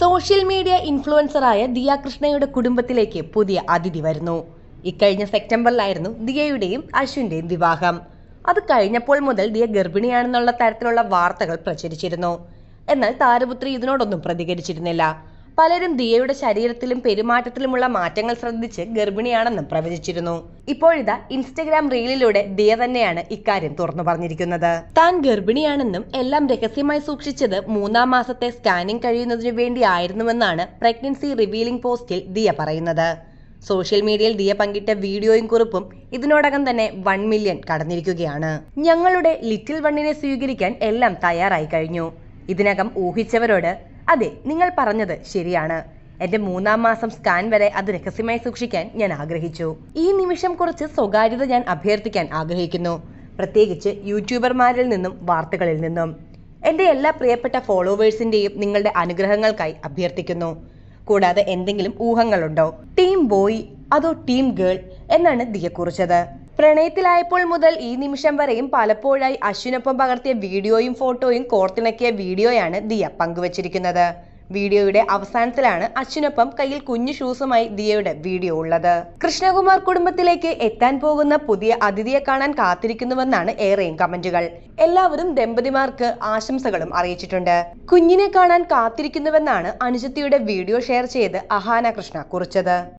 Social media ഇൻഫ്ലുവൻസറായ Diya കൃഷ്ണയുടെ കുടുംബത്തിലേക്ക് പുതിയ അതിഥി വരുന്നു. ഇക്കഴിഞ്ഞ സെപ്റ്റംബറിലായിരുന്നു ദിയയുടെയും അശ്വിന്റെയും വിവാഹം. അത് കഴിഞ്ഞപ്പോൾ മുതൽ ദിയ ഗർഭിണിയാണെന്നുള്ള തരത്തിലുള്ള വാർത്തകൾ പ്രചരിച്ചിരുന്നു. എന്നാൽ താരപുത്രി ഇതിനോടൊന്നും പ്രതികരിച്ചിരുന്നില്ല. പലരും ദിയയുടെ ശരീരത്തിലും പെരുമാറ്റത്തിലുമുള്ള മാറ്റങ്ങൾ ശ്രദ്ധിച്ച് ഗർഭിണിയാണെന്നും പ്രവചിച്ചിരുന്നു. ഇപ്പോഴിതാ ഇൻസ്റ്റഗ്രാം റീലിലൂടെ ദിയ തന്നെയാണ് ഇക്കാര്യം തുറന്നു പറഞ്ഞിരിക്കുന്നത്. താൻ ഗർഭിണിയാണെന്നും എല്ലാം രഹസ്യമായി സൂക്ഷിച്ചത് മൂന്നാം മാസത്തെ സ്കാനിംഗ് കഴിയുന്നതിനു വേണ്ടിയായിരുന്നുവെന്നാണ് പ്രഗ്നൻസി റിവീലിംഗ് പോസ്റ്റിൽ ദിയ പറയുന്നത്. സോഷ്യൽ മീഡിയയിൽ ദിയ പങ്കിട്ട വീഡിയോയും കുറിപ്പും ഇതിനോടകം തന്നെ വൺ മില്യൺ കടന്നിരിക്കുകയാണ്. ഞങ്ങളുടെ ലിറ്റിൽ വണ്ണിനെ സ്വീകരിക്കാൻ എല്ലാം തയ്യാറായി കഴിഞ്ഞു. ഇതിനകം ഊഹിച്ചവരോട് അതെ നിങ്ങൾ പറഞ്ഞത് ശരിയാണ്. എന്റെ മൂന്നാം മാസം സ്കാൻ വരെ അത് രഹസ്യമായി സൂക്ഷിക്കാൻ ഞാൻ ആഗ്രഹിച്ചു. ഈ നിമിഷം കുറച്ച് സ്വകാര്യത ഞാൻ അഭ്യർത്ഥിക്കാൻ ആഗ്രഹിക്കുന്നു. പ്രത്യേകിച്ച് യൂട്യൂബർമാരിൽ നിന്നും വാർത്തകളിൽ നിന്നും. എന്റെ എല്ലാ പ്രിയപ്പെട്ട ഫോളോവേഴ്സിന്റെയും നിങ്ങളുടെ അനുഗ്രഹങ്ങൾക്കായി അഭ്യർത്ഥിക്കുന്നു. കൂടാതെ എന്തെങ്കിലും ഊഹങ്ങളുണ്ടോ? ടീം ബോയ് അതോ ടീം ഗേൾ എന്നാണ് ദിയ കുറിച്ചത്. പ്രണയത്തിലായപ്പോൾ മുതൽ ഈ നിമിഷം വരെയും പലപ്പോഴായി അശ്വിനൊപ്പം പകർത്തിയ വീഡിയോയും ഫോട്ടോയും കോർത്തിണക്കിയ വീഡിയോയാണ് ദിയ പങ്കുവച്ചിരിക്കുന്നത്. വീഡിയോയുടെ അവസാനത്തിലാണ് അശ്വിനൊപ്പം കയ്യിൽ കുഞ്ഞു ഷൂസുമായി ദിയയുടെ വീഡിയോ ഉള്ളത്. കൃഷ്ണകുമാർ കുടുംബത്തിലേക്ക് എത്താൻ പോകുന്ന പുതിയ അതിഥിയെ കാണാൻ കാത്തിരിക്കുന്നുവെന്നാണ് ഏറെയും കമന്റുകൾ. എല്ലാവരും ദമ്പതിമാർക്ക് ആശംസകളും അറിയിച്ചിട്ടുണ്ട്. കുഞ്ഞിനെ കാണാൻ കാത്തിരിക്കുന്നുവെന്നാണ് അനുജത്തിയുടെ വീഡിയോ ഷെയർ ചെയ്ത് അഹാന കൃഷ്ണ കുറിച്ചത്.